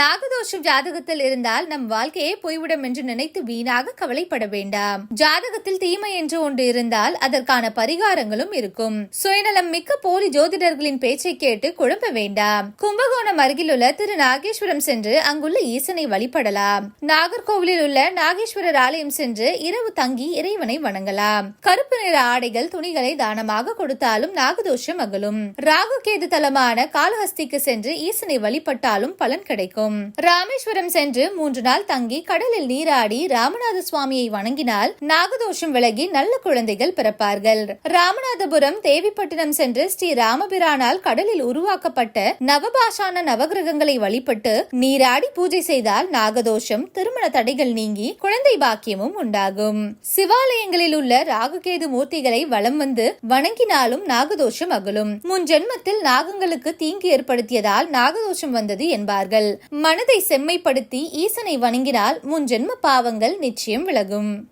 நாகதோஷம் ஜாதகத்தில் இருந்தால் நம் வாழ்க்கையே போய்விடும் என்று நினைத்து வீணாக கவலைப்பட வேண்டாம். ஜாதகத்தில் தீமை என்று ஒன்று இருந்தால் அதற்கான பரிகாரங்களும் இருக்கும். சுயநலம் மிக்க போலி ஜோதிடர்களின் பேச்சை கேட்டு குழம்ப வேண்டாம். கும்பகோணம் அருகிலுள்ள திரு நாகேஸ்வரம் சென்று அங்குள்ள ஈசனை வழிபடலாம். நாகர்கோவிலில் உள்ள நாகேஸ்வரர் ஆலயம் சென்று இரவு தங்கி இறைவனை வணங்கலாம். கருப்பு நிற ஆடைகள் துணிகளை தானமாக கொடுத்தாலும் நாகதோஷம் அகலும். ராகு கேது தலமான காளஹஸ்திக்கு சென்று ஈசனை வழிபட்டாலும் பலன் கிடைக்கும். ராமேஸ்வரம் சென்று மூன்று நாள் தங்கி கடலில் நீராடி ராமநாத சுவாமியை வணங்கினால் நாகதோஷம் விலகி நல்ல குழந்தைகள் பிறப்பார்கள். ராமநாதபுரம் தேவிப்பட்டினம் சென்று ஸ்ரீ ராமபிரானால் கடலில் உருவாக்கப்பட்ட நவபாஷான நவகிரகங்களை வழிபட்டு நீராடி பூஜை செய்தால் நாகதோஷம் திரும்ப திருமண தடைகள் நீங்கி குழந்தை பாக்கியமும் உண்டாகும். சிவாலயங்களில் உள்ள ராகுகேது மூர்த்திகளை வலம் வந்து வணங்கினாலும் நாகதோஷம் அகலும். முன் ஜென்மத்தில் நாகங்களுக்கு தீங்கு ஏற்படுத்தியதால் நாகதோஷம் வந்தது என்பார்கள். மனதை செம்மைப்படுத்தி ஈசனை வணங்கினால் முன் ஜென்ம பாவங்கள் நிச்சயம் விலகும்.